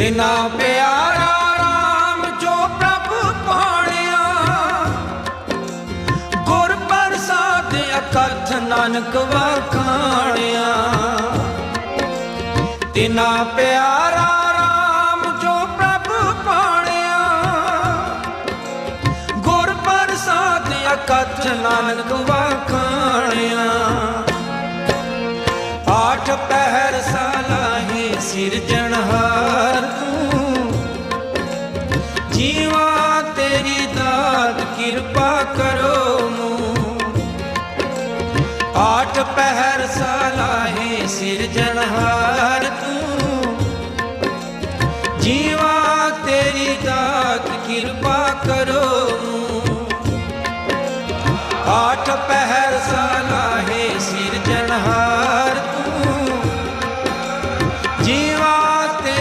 ਤਿਨਾ ਪਿਆਰਾ ਰਾਮ ਜੋ ਪ੍ਰਭ ਪਾਣਿਆ, ਗੁਰ ਪ੍ਰਸਾਦ ਅਕਥ ਨਾਨਕ ਵਖਾਣਿਆ। ਤਿਨਾ ਪਿਆਰਾ ਰਾਮ ਜੋ ਪ੍ਰਭ ਪਾਣਿਆ, ਗੁਰ ਪ੍ਰਸਾਦ ਅਕਥ ਨਾਨਕ ਵਖਾਣਿਆ। ਆਠ ਪਹਿਰ ਸਲਾਹੀ ਸਿਰਜਣਹਾਰ ਜੀਵਾ ਤੇਰੀ ਦਾਤ ਕਿਰਪਾ ਕਰੋ ਮੂ ਆਠ ਪਹਿਰ ਸਾਲਾਹੇ ਸਿਰਜਣਹਾਰ ਤੂੰ। ਜੀਵਾ ਤੇਰੀ ਦਾਤ ਕਿਰਪਾ ਕਰੋ ਮੂ ਆਠ ਪਹਿਰ ਸਾਲਾਹੇ ਸਿਰਜਣਹਾਰ ਤੂੰ। ਜੀਵਾ